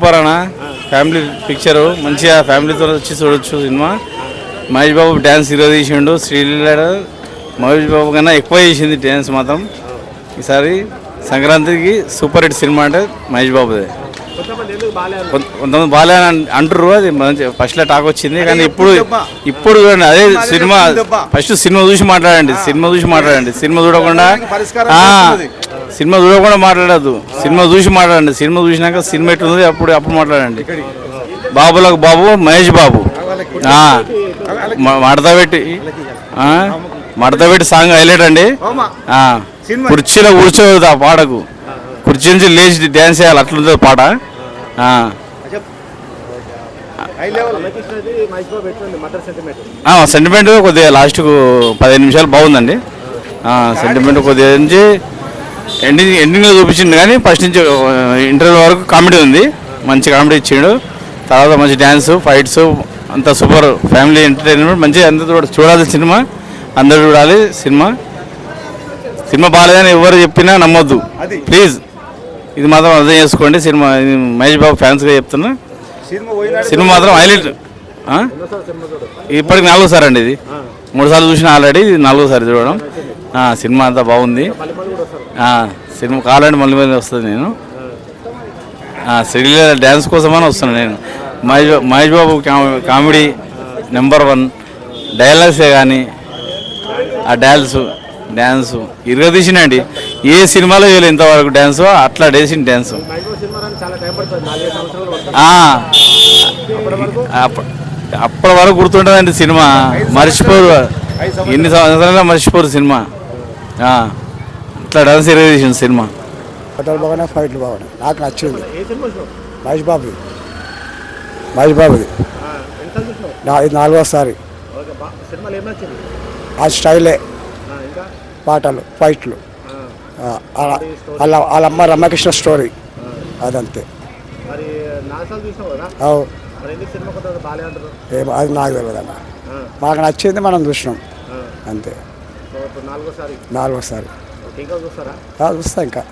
Super అన్న family picture. మంచిగా ఫ్యామిలీతో వచ్చి చూడొచ్చు cinema. Mahesh Babu dance hero తీసిండు. శ్రీలీల మహేష్ బాబు కన్నా ఎక్కువ చేసింది డ్యాన్స్ మాత్రం. ఈసారి సంక్రాంతికి సూపర్ హిట్ సినిమా అంటే మహేష్ బాబుదే. కొంత- కొంతమంది బాగా అంటారు అది మంచి ఫస్ట్లో టాక్ వచ్చింది. కానీ ఇప్పుడు ఇప్పుడు చూడండి అదే సినిమా ఫస్ట్ సినిమా చూసి మాట్లాడండి. సినిమా చూసి మాట్లాడండి. సినిమా చూడకుండా సినిమా చూడకుండా మాట్లాడద్దు. సినిమా చూసి మాట్లాడండి. సినిమా చూసినాక సినిమా ఎట్లుంది అప్పుడు అప్పుడు మాట్లాడండి. బాబులకు బాబు మహేష్ బాబు. ఆ, మడత పెట్టి మడత పెట్టి సాంగ్ హైలైట్ అండి. కుర్చీలో కూర్చోదు ఆ పాటకు. కుర్చీ నుంచి లేచి డ్యాన్స్ చేయాలి. అట్లుంటుంది పాట. సెంటిమెంట్ కొద్దిగా లాస్ట్కు పదిహేను నిమిషాలు బాగుందండి. సెంటిమెంట్ కొద్దిగా నుంచి ఎండింగ్ ఎండింగ్లో చూపించింది కానీ ఫస్ట్ నుంచి ఇంటర్వ్యూ వరకు కామెడీ ఉంది. మంచి కామెడీ ఇచ్చిండు. తర్వాత మంచి డ్యాన్స్ ఫైట్స్ అంతా సూపర్ ఫ్యామిలీ ఎంటర్టైన్మెంట్ మంచిగా అందరూ చూడ చూడాలి సినిమా. అందరూ చూడాలి సినిమా. సినిమా బాగాలేదని ఎవరు చెప్పినా నమ్మొద్దు. ప్లీజ్ ఇది మాత్రం అర్థం చేసుకోండి. సినిమా మహేష్ బాబు ఫ్యాన్స్గా చెప్తున్నా. సినిమా మాత్రం హైలైట్? ఇప్పటికి నాలుగోసారి అండి ఇది. మూడు సార్లు చూసిన ఆల్రెడీ ఇది నాలుగోసారి చూడడం. సినిమా అంతా బాగుంది. సినిమా కావాలంటే మళ్ళీ మళ్ళీ వస్తుంది నేను. శ్రీలీల డ్యాన్స్ కోసమని వస్తున్నాను నేను. Mahesh Babu Mahesh Babu comedy number one. డైలాగ్సే కానీ ఆ డ్యాన్స్ డ్యాన్స్ ఇరగదీసినండి ఏ సినిమాలో చేయలేదు ఇంతవరకు డ్యాన్స్ అట్లా డేసిన డ్యాన్స్ అప్పటి వరకు గుర్తుంటుందండి సినిమా. మర్చిపోరు. ఎన్ని సంవత్సరాలు మర్చిపోరు సినిమా. ఆ, అట్లా డాన్స్ ఇరగదీసింది సినిమా? ఫోటోలు బాగానే ఫైట్లు బాగున్నాయి. నాకు నచ్చింది. మహేష్ బాబు. మహేష్ బాబుది నా ఇది నాలుగోసారి. ఆ స్టైలే. పాటలు ఫైట్లు. ఆ, వాళ్ళ- వాళ్ళ అమ్మ రమ్యకృష్ణ స్టోరీ అదంతే. అది నాకు తెలియదు అన్న మాకు నచ్చింది మనం చూసినాం. అంతే. నాలుగోసారి. చూస్తా ఇంకా.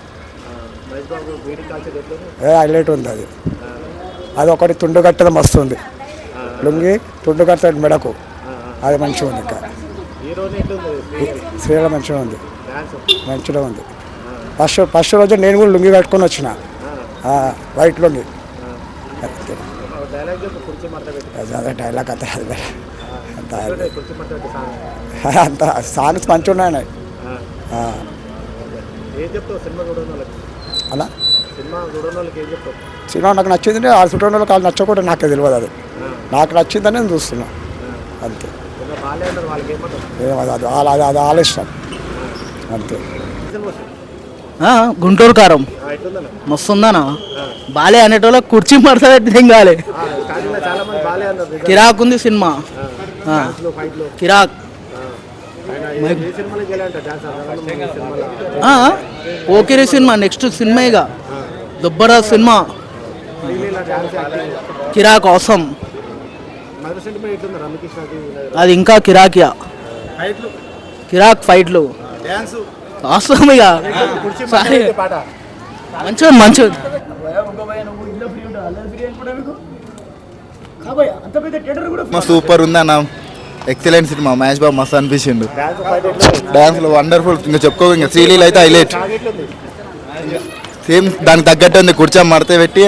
హైలైట్ ఉంది అది. అది ఒకటి తుండు కట్టడం వస్తుంది లుంగి తుండు కట్టడం మెడకు. అది మంచిగా ఉంది ఇంకా. శ్రీల మంచిగా ఉంది. మంచిగా ఉంది. ఫస్ట్ ఫస్ట్ రోజు నేను కూడా లుంగి కట్టుకొని వచ్చిన. వైట్ లుంగి. డైలాగ్ అంత అంత సాంగ్స్ మంచిగా ఉన్నాయి ఏం చెప్తావు? సినిమా చూడని వాళ్ళకి? అలా? సినిమా చూడని వాళ్ళకి ఏం చెప్తావు? సినిమా నాకు నచ్చింది ఆ చుట్టూ వాళ్ళకి వాళ్ళు నచ్చకూడదు నాకే తెలియదు అది. నాకు నచ్చిందని నేను చూస్తున్నా. అంతే. అది అది ఇష్టం. అంతే. గుంటూరు కారం. మస్తుందనా బాలే అనేటోళ్ళ కుర్చీ మడత పెట్టి ఏం కాలే కిరాక్ ఉంది సినిమా. కిరాక్. ఆయన సినిమా నెక్స్ట్ సినిమా ఇక దుబ్బరా సినిమా. కిరాక్ అవసరం అది ఇంకా కిరాకియా. కిరాక్ ఫైట్లు అవసరం ఇక. సారీ. మంచిగా మంచిగా. Cinema super excellent cinema Mahesh Babu మస్తు అనిపించిండు. డాన్స్లో వండర్ఫుల్ ఇంకా చెప్పుకో ఇంకా శ్రీలీల అయితే హైలైట్ సేమ్ దానికి తగ్గట్టు ఉంది కూర్చొని మడత పెట్టి.